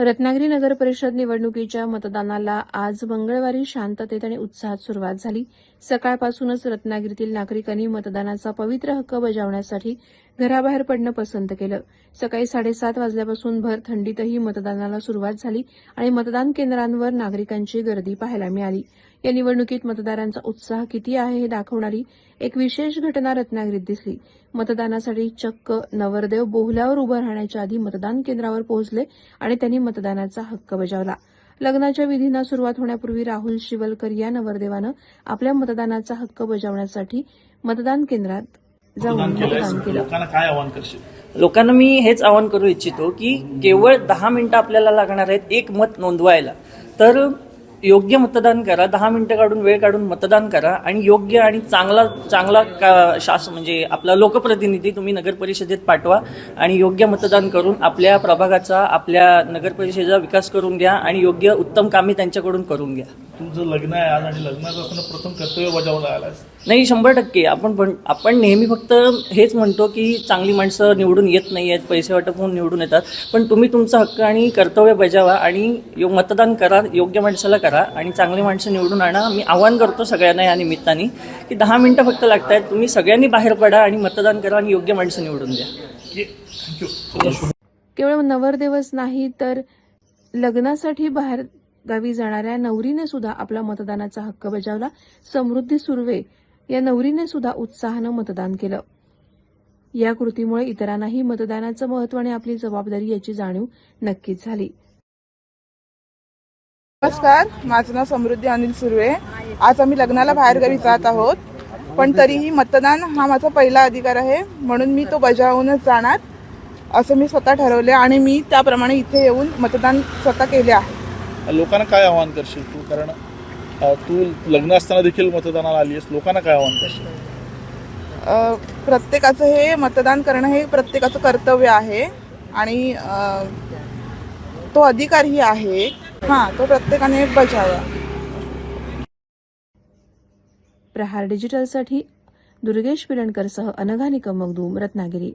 रत्नागिरी नगर परिषद निवडणुकीच्या मतदानाला आज मंगळवारी शांततेत आणि उत्साहात सुरुवात झाली. सकाळपासूनच रत्नागिरीतील नागरिकांनी मतदानाचा पवित्र हक्क बजावण्यासाठी घराबाहेर पडणं पसंत केलं. सकाळी साडेसात वाजल्यापासून भर थंडीतही मतदानाला सुरुवात झाली आणि मतदान केंद्रांवर नागरिकांची गर्दी पाहायला मिळाली. या निवडणुकीत मतदारांचा उत्साह किती आहे हे दाखवणारी एक विशेष घटना रत्नागिरीत दिसली. मतदानासाठी चक्क नवरदेव बोहल्यावर उभं राहण्याच्या आधी मतदान केंद्रावर पोहोचले आणि त्यांनी मतदानाचा हक्क बजावला. लग्नाच्या विधींना सुरुवात होण्यापूर्वी राहुल शिवलकर या नवरदेवानं आपल्या मतदानाचा हक्क बजावण्यासाठी मतदान केंद्रात जाऊन मतदान केलं. लोकांना काय आव्हान करशील? लोकांना मी हेच आवाहन करू इच्छितो की केवळ दहा मिनिटं आपल्याला लागणार आहेत एक मत नोंदवायला. तर योग्य मतदान करा दहा मिनिटं काढून वेळ काढून मतदान करा आणि योग्य आणि चांगला चांगला का शास म्हणजे आपला लोकप्रतिनिधी तुम्ही नगर परिषदेत पाठवा आणि योग्य मतदान करून आपल्या प्रभागाचा आपल्या नगर परिषदेचा विकास करून घ्या आणि योग्य उत्तम कामे त्यांच्याकडून करून घ्या. तुझं लग्न आहे आज आणि लग्नाचं असताना प्रथम कर्तव्य बजावला आलास नाही शंभर टक्के. आपण पण आपण नेहमी फक्त हेच म्हणतो की चांगली माणसं निवडून येत नाही आहेत पैसे वाटप होऊन निवडून येतात. पण तुम्ही तुमचा हक्क आणि कर्तव्य बजावा आणि यो- मतदान करा योग्य माणसाला करा. आणि चांगली माणसं निवडून आणा. मी आवाहन करतो सगळ्यांना या निमित्ताने की दहा मिनिटं फक्त लागत आहेत तुम्ही सगळ्यांनी बाहेर पडा आणि मतदान करा आणि योग्य माणसं निवडून द्या. केवळ नवरदेवच नाही तर लग्नासाठी बाहेर गावी जाणाऱ्या नवरीने सुद्धा आपला मतदानाचा हक्क बजावला. समृद्धी सुर्वे या नवरीने सुद्धा उत्साहानं मतदान केलं. या कृतीमुळे इतरांनाही मतदानाचं महत्त्व आणि आपली जबाबदारी याची जाणीव नक्कीच झाली. नमस्कार माझं नाव समृद्धी अनिल सुर्वे. आज आम्ही लग्नाला बाहेरगावी जात आहोत. पण तरीही मतदान हा माझा पहिला अधिकार आहे म्हणून मी तो बजावूनच जाणार असं मी स्वतः ठरवले आणि मी त्याप्रमाणे इथे येऊन मतदान स्वतः केले आहे. लोकांना काय आव्हान करशील तू? कारण तू लग्न असताना देखील मतदानाला आली आहेस. लोकांना काय आव्हान करशील? प्रत्येकाचं हे मतदान करणं हे प्रत्येकाचं कर्तव्य आहे आणि तो अधिकारही आहे. हां तो प्रत्येकाने बजावा प्रहार डिजिटलसाठी दुर्गेश पिरणकरसह अनघा निकमगदूम रत्नागिरी.